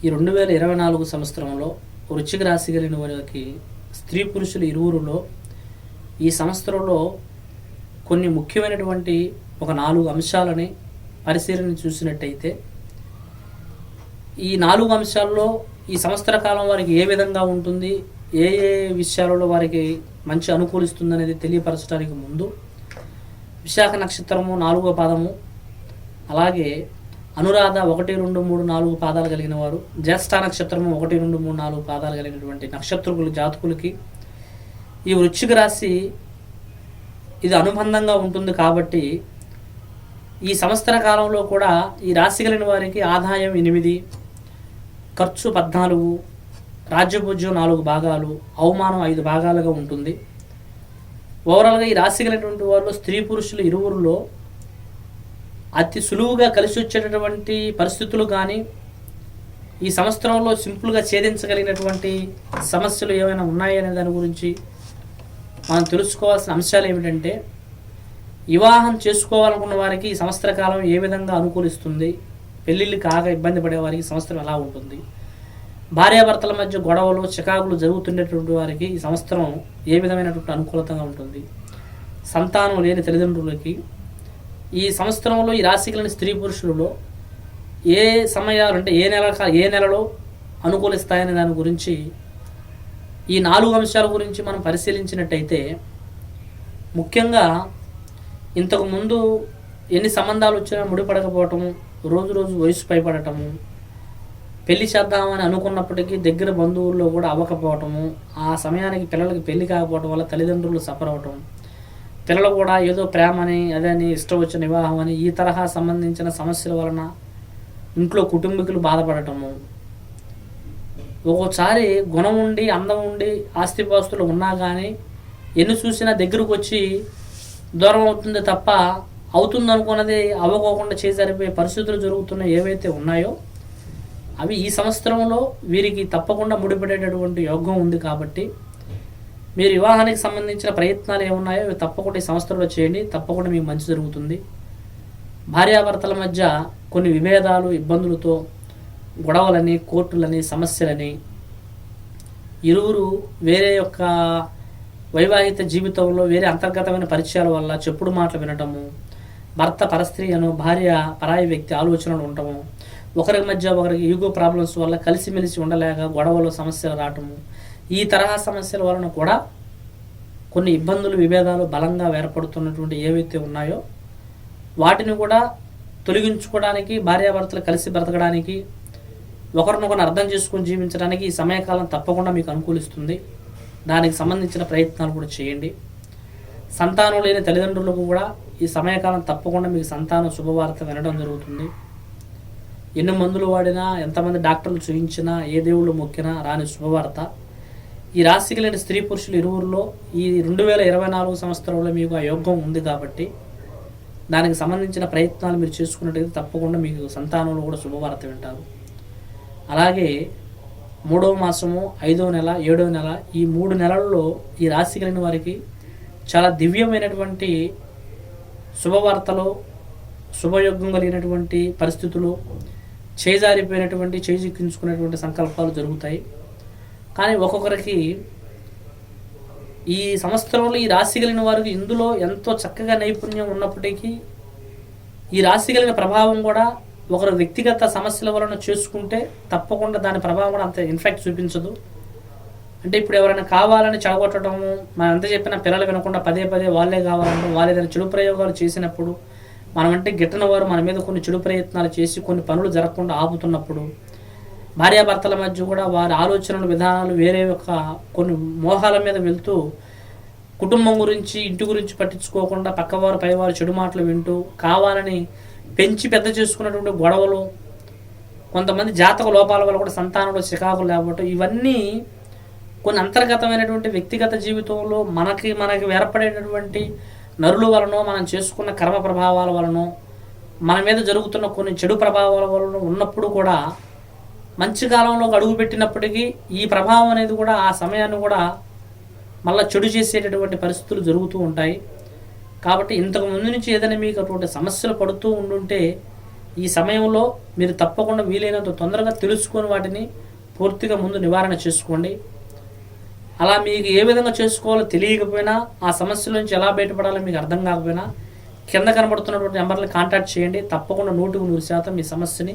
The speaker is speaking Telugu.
ఈ రెండు వేల ఇరవై నాలుగు సంవత్సరంలో వృశ్చిక రాశి కలిగిన వారికి స్త్రీ పురుషులు ఇరువురులో ఈ సంవత్సరంలో కొన్ని ముఖ్యమైనటువంటి ఒక నాలుగు అంశాలని పరిశీలన చూసినట్టయితే ఈ నాలుగు అంశాల్లో ఈ సంవత్సర కాలం వారికి ఏ విధంగా ఉంటుంది ఏ ఏ విషయాలలో వారికి మంచి అనుకూలిస్తుంది అనేది తెలియపరచడానికి ముందు విశాఖ నక్షత్రము నాలుగో పాదము అలాగే అనురాధ ఒకటి రెండు మూడు నాలుగు పాదాలు కలిగిన వారు జ్యేష్ఠ నక్షత్రము ఒకటి రెండు మూడు నాలుగు పాదాలు కలిగినటువంటి నక్షత్రకులు జాతకులకి ఈ వృశ్చిక రాశి ఇది అనుబంధంగా ఉంటుంది కాబట్టి ఈ సంవత్సర కాలంలో కూడా ఈ రాశి కలిగిన వారికి ఆదాయం ఎనిమిది ఖర్చు పద్నాలుగు రాజ్యపూజ్యం నాలుగు భాగాలు అవమానం ఐదు భాగాలుగా ఉంటుంది. ఓవరాల్గా ఈ రాశి కలిగినటువంటి వాళ్ళు స్త్రీ పురుషులు ఇరువురులో అతి సులువుగా కలిసి వచ్చేటటువంటి పరిస్థితులు కానీ ఈ సంవత్సరంలో సింపుల్గా ఛేదించగలిగినటువంటి సమస్యలు ఏమైనా ఉన్నాయనే దాని గురించి మనం తెలుసుకోవాల్సిన అంశాలు ఏమిటంటే వివాహం చేసుకోవాలనుకున్న వారికి ఈ సంవత్సర కాలం ఏ విధంగా అనుకూలిస్తుంది? పెళ్ళిళ్ళు కాక ఇబ్బంది పడే వారికి సంవత్సరం ఎలా ఉంటుంది? భార్యాభర్తల మధ్య గొడవలు చికాకులు జరుగుతుండేటువంటి వారికి ఈ సంవత్సరం ఏ విధమైనటువంటి అనుకూలతగా ఉంటుంది? సంతానం లేని తల్లిదండ్రులకి ఈ సంవత్సరంలో ఈ రాశికలని స్త్రీ పురుషులలో ఏ సమయాలు అంటే ఏ నెల ఏ నెలలో అనుకూలిస్తాయనే దాని గురించి ఈ నాలుగు అంశాల గురించి మనం పరిశీలించినట్టయితే ముఖ్యంగా ఇంతకుముందు ఎన్ని సంబంధాలు వచ్చినా ముడిపడకపోవటము రోజు రోజు వయసు పైపడటము పెళ్ళి చేద్దామని అనుకున్నప్పటికీ దగ్గర బంధువుల్లో కూడా అవ్వకపోవటము ఆ సమయానికి పిల్లలకి పెళ్ళి కాకపోవటం వల్ల తల్లిదండ్రులు సఫర్ అవటం పిల్లలు కూడా ఏదో ప్రేమని అదని ఇష్టం వచ్చిన వివాహం అని ఈ తరహా సంబంధించిన సమస్యల వలన ఇంట్లో కుటుంబీకులు బాధపడటము. ఒక్కోసారి గుణం ఉండి అందం ఉండి ఆస్తిపాస్తులు ఉన్నా కానీ ఎన్ని చూసినా దగ్గరకు వచ్చి దూరం అవుతుంది తప్ప అవుతుందనుకున్నది అవ్వకోకుండా చేసరిపోయే పరిస్థితులు జరుగుతున్నాయి ఏవైతే ఉన్నాయో అవి ఈ సంవత్సరంలో వీరికి తప్పకుండా ముడిపడేటటువంటి యోగం ఉంది కాబట్టి మీరు వివాహానికి సంబంధించిన ప్రయత్నాలు ఏమున్నాయో అవి తప్పకుండా ఈ సంస్థలో చేయండి తప్పకుండా మీకు మంచి జరుగుతుంది. భార్యాభర్తల మధ్య కొన్ని విభేదాలు ఇబ్బందులతో గొడవలని కోర్టులని సమస్యలని ఇరువురు వేరే యొక్క వైవాహిక జీవితంలో వేరే అంతర్గతమైన పరిచయాల వల్ల చెప్పుడు మాటలు వినటము భర్త పరస్త్రీ అను భార్య పరాయి వ్యక్తి ఆలోచనలు ఉండటము ఒకరి మధ్య ఒకరికి ఈగో ప్రాబ్లమ్స్ వల్ల కలిసిమెలిసి ఉండలేక గొడవలు సమస్యలు రావటము ఈ తరహా సమస్యల వలన కూడా కొన్ని ఇబ్బందులు విభేదాలు బలంగా ఏర్పడుతున్నటువంటి ఏవైతే ఉన్నాయో వాటిని కూడా తొలగించుకోవడానికి భార్యాభర్తలు కలిసి బ్రతకడానికి ఒకరినొకరు అర్థం చేసుకొని జీవించడానికి ఈ సమయకాలం తప్పకుండా మీకు అనుకూలిస్తుంది. దానికి సంబంధించిన ప్రయత్నాలు కూడా చేయండి. సంతానం లేని తల్లిదండ్రులకు కూడా ఈ సమయకాలం తప్పకుండా మీకు సంతానం శుభవార్త వినడం జరుగుతుంది. ఎన్ని మందులు వాడినా ఎంతమంది డాక్టర్లు చూపించినా ఏ దేవుళ్ళు మొక్కినా రాని శుభవార్త. ఈ రాశికి కలిగిన స్త్రీ పురుషులు ఇరువురిలో ఈ రెండు వేల ఇరవై నాలుగు సంవత్సరంలో మీకు ఆ యోగం ఉంది కాబట్టి దానికి సంబంధించిన ప్రయత్నాలు మీరు చేసుకున్నట్టయితే తప్పకుండా మీకు సంతానంలో కూడా శుభవార్త వింటారు. అలాగే మూడవ మాసము ఐదవ నెల ఏడవ నెల ఈ మూడు నెలల్లో ఈ రాశి కలిగిన వారికి చాలా దివ్యమైనటువంటి శుభవార్తలు శుభయోగం కలిగినటువంటి పరిస్థితులు చేజారిపోయినటువంటి చేజిక్కించుకునేటువంటి సంకల్పాలు జరుగుతాయి. కానీ ఒక్కొక్కరికి ఈ సంవత్సరంలో ఈ రాశి కలిగిన వారికి ఇందులో ఎంతో చక్కగా నైపుణ్యం ఉన్నప్పటికీ ఈ రాశి కలిగిన ప్రభావం కూడా ఒకరు వ్యక్తిగత సమస్యల వలన చేసుకుంటే తప్పకుండా దాని ప్రభావం కూడా అంత ఇన్ఫెక్ట్ చూపించదు. అంటే ఇప్పుడు ఎవరైనా కావాలని చెడగొట్టడము మనం ఎంత చెప్పినా పిల్లలు వినకుండా పదే పదే వాళ్ళే కావాలంటే వాళ్ళు ఏదైనా చెడు ప్రయోగాలు చేసినప్పుడు మనం అంటే వారు మన మీద కొన్ని చెడు ప్రయత్నాలు చేసి కొన్ని పనులు జరగకుండా ఆపుతున్నప్పుడు భార్యాభర్తల మధ్య కూడా వారి ఆలోచనలు విధానాలు వేరే ఒక కొన్ని మోహాల మీద వెళ్తూ కుటుంబం గురించి ఇంటి గురించి పట్టించుకోకుండా పక్కవారు పైవారు చెడు మాటలు వింటూ కావాలని పెంచి పెద్ద చేసుకున్నటువంటి గొడవలు కొంతమంది జాతక లోపాల వల్ల కూడా సంతానంలో చికాకులు లేకపోవటం ఇవన్నీ కొన్ని అంతర్గతమైనటువంటి వ్యక్తిగత జీవితంలో మనకి మనకి ఏర్పడేటటువంటి నరుల వలనో మనం చేసుకున్న కర్మ ప్రభావాల వలనో మన మీద జరుగుతున్న కొన్ని చెడు ప్రభావాల వలన ఉన్నప్పుడు కూడా మంచి కాలంలోకి అడుగు పెట్టినప్పటికీ ఈ ప్రభావం అనేది కూడా ఆ సమయాన్ని కూడా మళ్ళీ చెడు చేసేటటువంటి పరిస్థితులు జరుగుతూ ఉంటాయి. కాబట్టి ఇంతకు ముందు నుంచి ఏదైనా మీకు అటువంటి సమస్యలు పడుతూ ఉండుంటే ఈ సమయంలో మీరు తప్పకుండా వీలైనంత తొందరగా తెలుసుకొని వాటిని పూర్తిగా ముందు నివారణ చేసుకోండి. అలా మీకు ఏ విధంగా చేసుకోవాలో తెలియకపోయినా ఆ సమస్యల నుంచి ఎలా బయటపడాలో మీకు అర్థం కాకపోయినా కింద కనబడుతున్నటువంటి నెంబర్ని కాంటాక్ట్ చేయండి. తప్పకుండా నూటికి నూరు శాతం మీ సమస్యని